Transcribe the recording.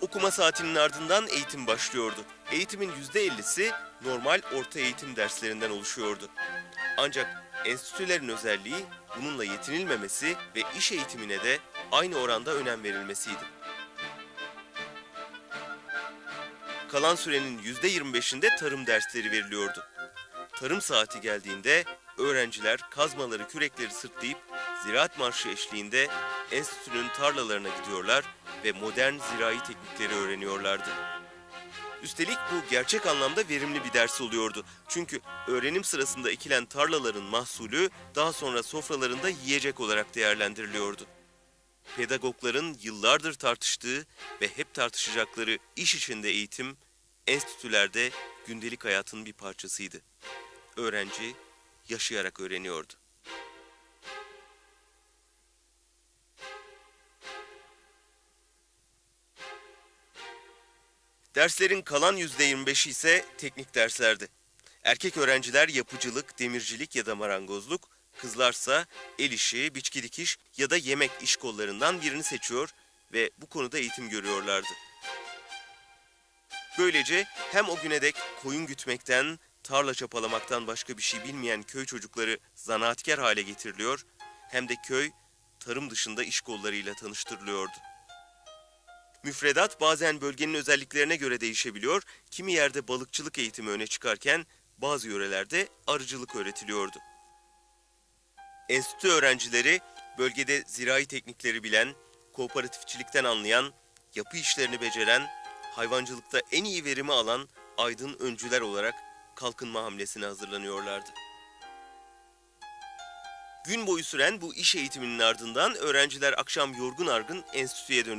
Okuma saatinin ardından eğitim başlıyordu. Eğitimin %50'si normal orta eğitim derslerinden oluşuyordu. Ancak enstitülerin özelliği bununla yetinilmemesi ve iş eğitimine de aynı oranda önem verilmesiydi. Kalan sürenin %25'inde tarım dersleri veriliyordu. Tarım saati geldiğinde öğrenciler kazmaları, kürekleri sırtlayıp ziraat marşı eşliğinde enstitünün tarlalarına gidiyorlar ve modern zirai teknikleri öğreniyorlardı. Üstelik bu gerçek anlamda verimli bir ders oluyordu. Çünkü öğrenim sırasında ekilen tarlaların mahsulü daha sonra sofralarında yiyecek olarak değerlendiriliyordu. Pedagogların yıllardır tartıştığı ve hep tartışacakları iş içinde eğitim, enstitülerde gündelik hayatın bir parçasıydı. Öğrenci yaşayarak öğreniyordu. Derslerin kalan %25'i ise teknik derslerdi. Erkek öğrenciler yapıcılık, demircilik ya da marangozluk, kızlarsa el işi, biçki dikiş ya da yemek iş kollarından birini seçiyor ve bu konuda eğitim görüyorlardı. Böylece hem o güne dek koyun gütmekten, tarla çapalamaktan başka bir şey bilmeyen köy çocukları zanaatkar hale getiriliyor, hem de köy tarım dışında iş kollarıyla tanıştırılıyordu. Müfredat bazen bölgenin özelliklerine göre değişebiliyor, kimi yerde balıkçılık eğitimi öne çıkarken bazı yörelerde arıcılık öğretiliyordu. Enstitü öğrencileri bölgede zirai teknikleri bilen, kooperatifçilikten anlayan, yapı işlerini beceren, hayvancılıkta en iyi verimi alan aydın öncüler olarak kalkınma hamlesine hazırlanıyorlardı. Gün boyu süren bu iş eğitiminin ardından öğrenciler akşam yorgun argın enstitüye dönüyor.